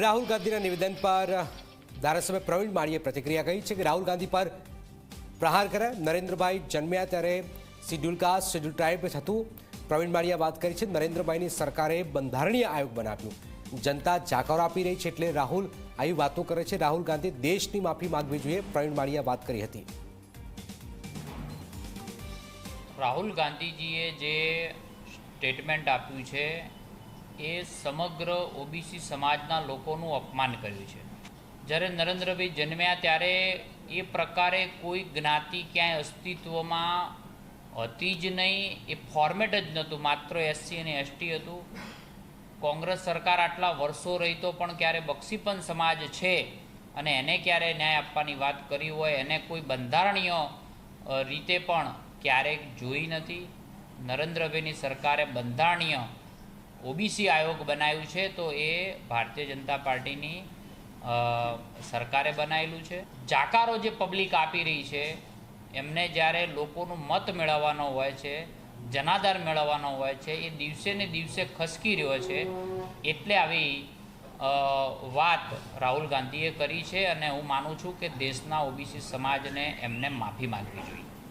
રાહુલ ગાંધીના નિવેદન પર ધારાસભ્ય પ્રવીણ માળીએ પ્રતિક્રિયા કહી છે કે રાહુલ ગાંધી પર પ્રહાર કર્યા નરેન્દ્રભાઈ જન્મ્યા ત્યારે શિડ્યુલ કાસ્ટ, શિડ્યુલ ટ્રાઇબ થતું. પ્રવીણ માળીએ વાત કરી છે, નરેન્દ્રભાઈની સરકારે બંધારણીય આયોગ બનાવ્યું. જનતા જાકાર આપી રહી છે એટલે રાહુલ આવી વાતો કરે છે. રાહુલ ગાંધી દેશની માફી માંગવી જોઈએ, પ્રવીણ માળીએ વાત કરી હતી. રાહુલ ગાંધીજીએ જે સ્ટેટમેન્ટ આપ્યું છે એ સમગ્ર ઓબીસી સમાજના લોકોનું અપમાન કર્યું છે. જ્યારે નરેન્દ્રભાઈ જન્મ્યા ત્યારે એ પ્રકારે કોઈ જ્ઞાતિ ક્યાંય અસ્તિત્વમાં હતી જ નહીં. એ ફોર્મેટ જ નહોતું. માત્ર એસસી અને એસટી હતું. કોંગ્રેસ સરકાર આટલા વર્ષો રહી તો પણ ક્યારે બક્ષીપન સમાજ છે અને એને ક્યારે ન્યાય આપવાની વાત કરી હોય, એને કોઈ બંધારણીય રીતે પણ ક્યારેક જોઈ નથી. નરેન્દ્રભાઈની સરકારે બંધારણીય ઓબીસી આયોગ બનાવ્યું છે, તો એ ભારતીય જનતા પાર્ટીની સરકારે બનાવેલું છે. જાકારો જે પબ્લિક આપી રહી છે, એમને જ્યારે લોકોનું મત મેળવવાનો હોય છે, જનાધાર મેળવવાનો હોય છે, એ દિવસે ને દિવસે ખસકી રહ્યો છે, એટલે આવી વાત રાહુલ ગાંધીએ કરી છે, અને હું માનું છું કે દેશના ઓબીસી સમાજને એમને માફી માંગવી જોઈએ.